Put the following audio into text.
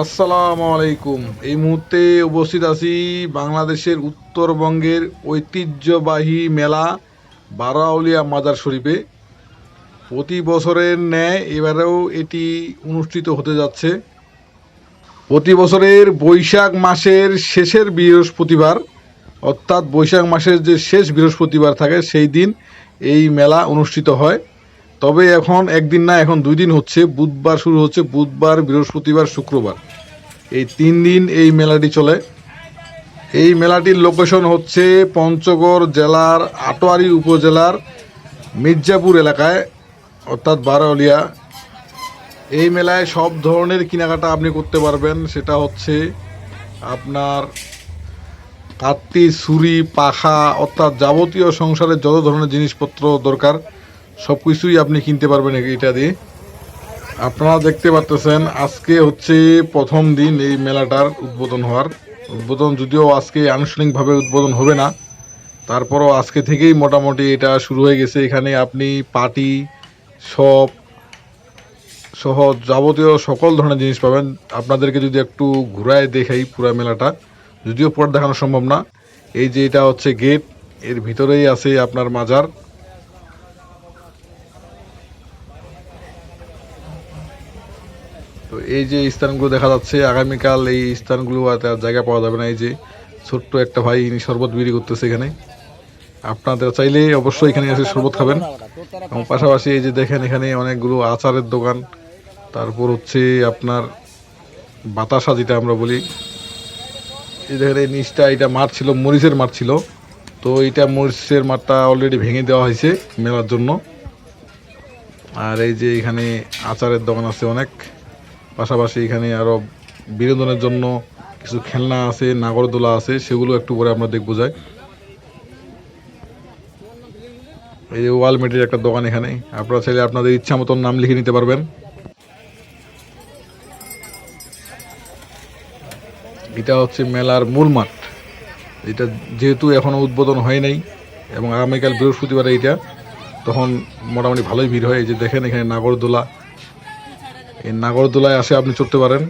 আসসালামু আলাইকুম। এই মুহূর্তে উপস্থিত আছি বাংলাদেশের উত্তরবঙ্গের ঐতিহ্যবাহী মেলা বারাউলিয়া মাজার শরীফে। প্রতি বছরের ন্যায় এবারেও এটি অনুষ্ঠিত হতে যাচ্ছে। প্রতি বছরের বৈশাখ মাসের শেষের বৃহস্পতিবার, অর্থাৎ বৈশাখ মাসের যে শেষ বৃহস্পতিবার থাকে, সেই দিন এই মেলা অনুষ্ঠিত হয়। তবে এখন একদিন না, এখন দুই দিন হচ্ছে। বুধবার শুরু হচ্ছে, বুধবার, বৃহস্পতিবার, শুক্রবার। এই তিন দিন এই মেলাটি চলে। এই মেলাটির লোকেশন হচ্ছে পঞ্চগড় জেলার আটোয়ারি উপজেলার মির্জাপুর এলাকায়, অর্থাৎ বারোলিয়া এই মেলায় সব ধরনের কেনাকাটা আপনি করতে পারবেন। সেটা হচ্ছে আপনার কাত্তি ছুরি, পাখা, অর্থাৎ যাবতীয় সংসারের যত ধরনের জিনিসপত্র দরকার সব কিছুই আপনি কিনতে পারবেন এটা দিয়ে। আপনারা দেখতে পাচ্তেছেন আজকে হচ্ছে প্রথম দিন এই মেলাটার উদ্বোধন হওয়ার। উদ্বোধন যদিও আজকে আনুষ্ঠানিকভাবে উদ্বোধন হবে না, তারপরও আজকে থেকেই মোটামুটি এটা শুরু হয়ে গেছে। এখানে আপনি পার্টি সব সহ যাবতীয় সকল ধরনের জিনিস পাবেন। আপনাদেরকে যদি একটু ঘুরায় দেখাই পুরো মেলাটা, যদিও পর দেখানো সম্ভব না। এই যে এটা হচ্ছে গেট, এর ভিতরেই আছে আপনার মাজার। তো এই যে স্থানগুলো দেখা যাচ্ছে, আগামীকাল এই স্থানগুলো আর জায়গা পাওয়া যাবে না। এই যে ছোট্ট একটা ভাই, ইনি শরবত বিক্রি করতেছে এখানে। আপনাদের চাইলে অবশ্যই এখানে এসে শরবত খাবেন। এবং পাশাপাশি এই যে দেখেন এখানে অনেকগুলো আচারের দোকান। তারপর হচ্ছে আপনার বাতাসা যেটা আমরা বলি। এই দেখেন, এই নিচটা, এটা মাঠ ছিল, মরিচের মাঠ ছিল। তো এইটা মরিচের মাঠটা অলরেডি ভেঙে দেওয়া হয়েছে মেলার জন্য। আর এই যে এখানে আচারের দোকান আছে অনেক। পাশাপাশি এখানে আরও বিনোদনের জন্য কিছু খেলনা আছে, নাগরদোলা আছে, সেগুলো একটু পরে আমরা দেখব যাই। এই যে ওয়ালমেটের একটা দোকান এখানে। আপনারা চাইলে আপনাদের ইচ্ছা মতন নাম লিখে নিতে পারবেন। এটা হচ্ছে মেলার মূল মাঠ। এটা যেহেতু এখনও উদ্বোধন হয় নাই এবং আগামীকাল বৃহস্পতিবার এইটা, তখন মোটামুটি ভালোই ভিড় হয়। এই যে দেখেন এখানে নাগরদোলা এই নাগরদোলায় আসে আপনি চড়তে পারেন।